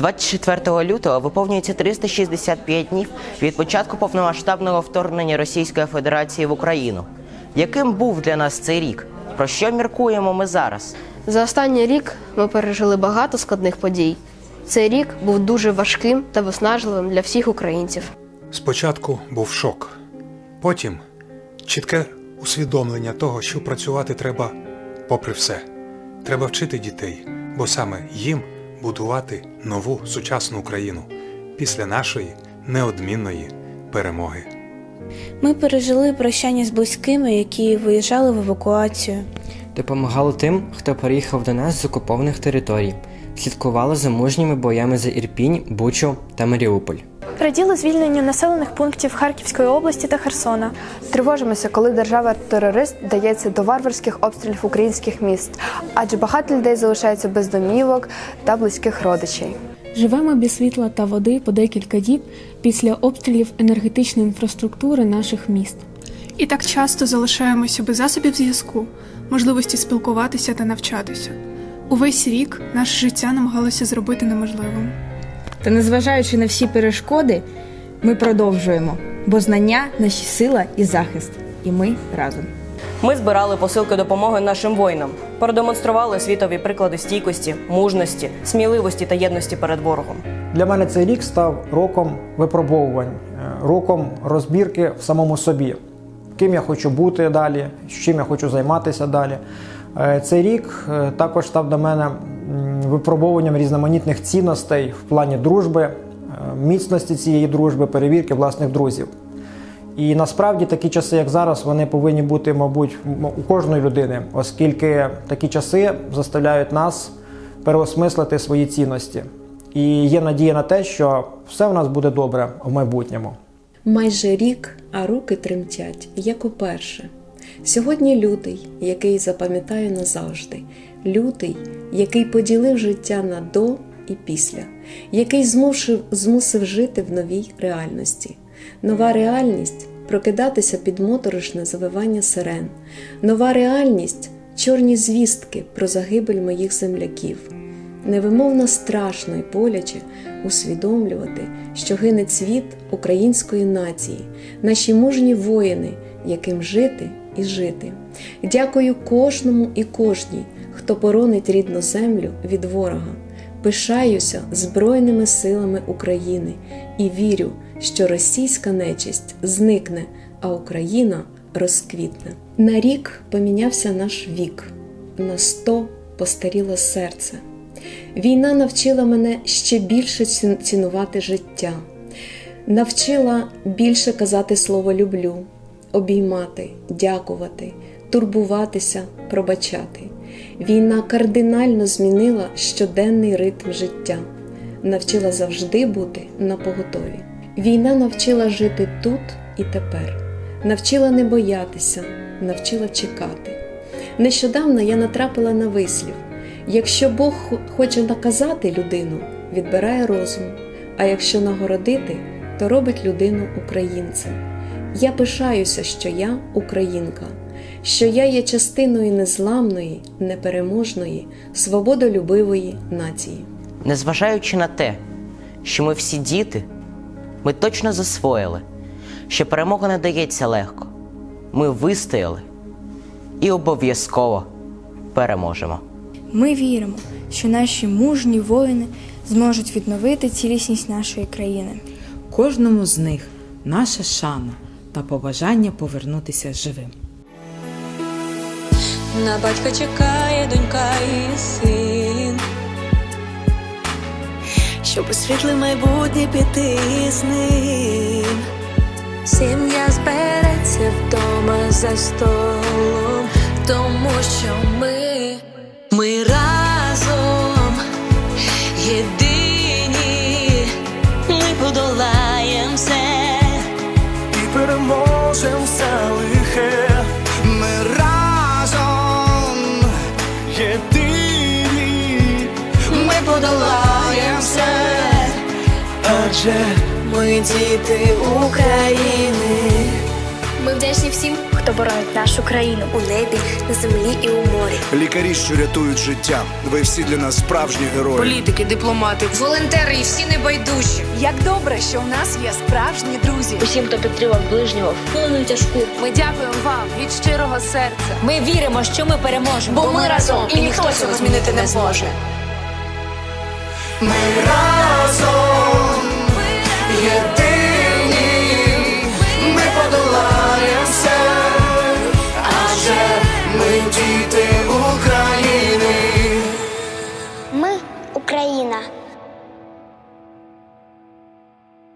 24 лютого виповнюється 365 днів від початку повномасштабного вторгнення Російської Федерації в Україну. Яким був для нас цей рік? Про що міркуємо ми зараз? За останній рік ми пережили багато складних подій. Цей рік був дуже важким та виснажливим для всіх українців. Спочатку був шок, потім чітке усвідомлення того, що працювати треба попри все. Треба вчити дітей, бо саме їм будувати нову сучасну Україну після нашої неодмінної перемоги. Ми пережили прощання з близькими, які виїжджали в евакуацію. Допомагали тим, хто переїхав до нас з окупованих територій, слідкували за мужніми боями за Ірпінь, Бучу та Маріуполь. Раділи звільненню населених пунктів Харківської області та Херсона. Тривожимося, коли держава-терорист дається до варварських обстрілів українських міст, адже багато людей залишаються без домівок та близьких родичей. Живемо без світла та води по декілька діб після обстрілів енергетичної інфраструктури наших міст. І так часто залишаємося без засобів зв'язку, можливості спілкуватися та навчатися. Увесь рік наше життя намагалося зробити неможливим. Та незважаючи на всі перешкоди, ми продовжуємо, бо знання наші сила і захист, і ми разом. Ми збирали посилки допомоги нашим воїнам, продемонстрували світові приклади стійкості, мужності, сміливості та єдності перед ворогом. Для мене цей рік став роком випробовувань, е, роком розбірки в самому собі, ким я хочу бути далі, чим я хочу займатися далі. Е, Цей рік е, також став для мене м, випробовуванням різноманітних цінностей в плані дружби, е, міцності цієї дружби, перевірки власних друзів. І насправді такі часи, як зараз, вони повинні бути, мабуть, у кожної людини, оскільки такі часи заставляють нас переосмислити свої цінності. І є надія на те, що все в нас буде добре в майбутньому. Майже рік, а руки тремтять, як уперше. Сьогодні лютий, який запам'ятаю назавжди, лютий, який поділив життя на до і після, який змусив, змусив жити в новій реальності. Нова реальність прокидатися під моторошне завивання сирен, нова реальність чорні звістки про загибель моїх земляків. Невимовно страшно і боляче усвідомлювати, що гине цвіт української нації, наші мужні воїни, яким жити і жити. Дякую кожному і кожній, хто боронить рідну землю від ворога. Пишаюся Збройними силами України і вірю, що російська нечисть зникне, а Україна розквітне. На рік помінявся наш вік, на сто постаріло серце. Війна навчила мене ще більше цінувати життя, навчила більше казати слово люблю, обіймати, дякувати, турбуватися, пробачати. Війна кардинально змінила щоденний ритм життя, навчила завжди бути на поготові. Війна навчила жити тут і тепер, навчила не боятися, навчила чекати. Нещодавно я натрапила на вислів: якщо Бог хоче наказати людину, відбирає розум, а якщо нагородити, то робить людину українцем. Я пишаюся, що я українка, що я є частиною незламної, непереможної, свободолюбивої нації. Незважаючи на те, що ми всі діти, ми точно засвоїли, що перемога не дається легко. Ми вистояли і обов'язково переможемо. Ми віримо, що наші мужні воїни зможуть відновити цілісність нашої країни. Кожному з них наша шана та побажання повернутися живим. На батька чекає донька і син. Щоб у світле майбутнє піти з ним. Сім'я збереться вдома за столом, тому що ми, ми разом адже Ми діти України. Ми вдячні всім, хто боронить нашу країну у небі, на землі і у морі. Лікарі, що рятують життя. Ви всі для нас справжні герої. Політики, дипломати, волонтери і всі небайдужі. Як добре, що у нас є справжні друзі. Усім, хто підтримав ближнього, хвилину тяжку. Ми дякуємо вам від щирого серця. Ми віримо, що ми переможемо. Бо ми разом, і ніхто цього змінити не зможе. Ми разом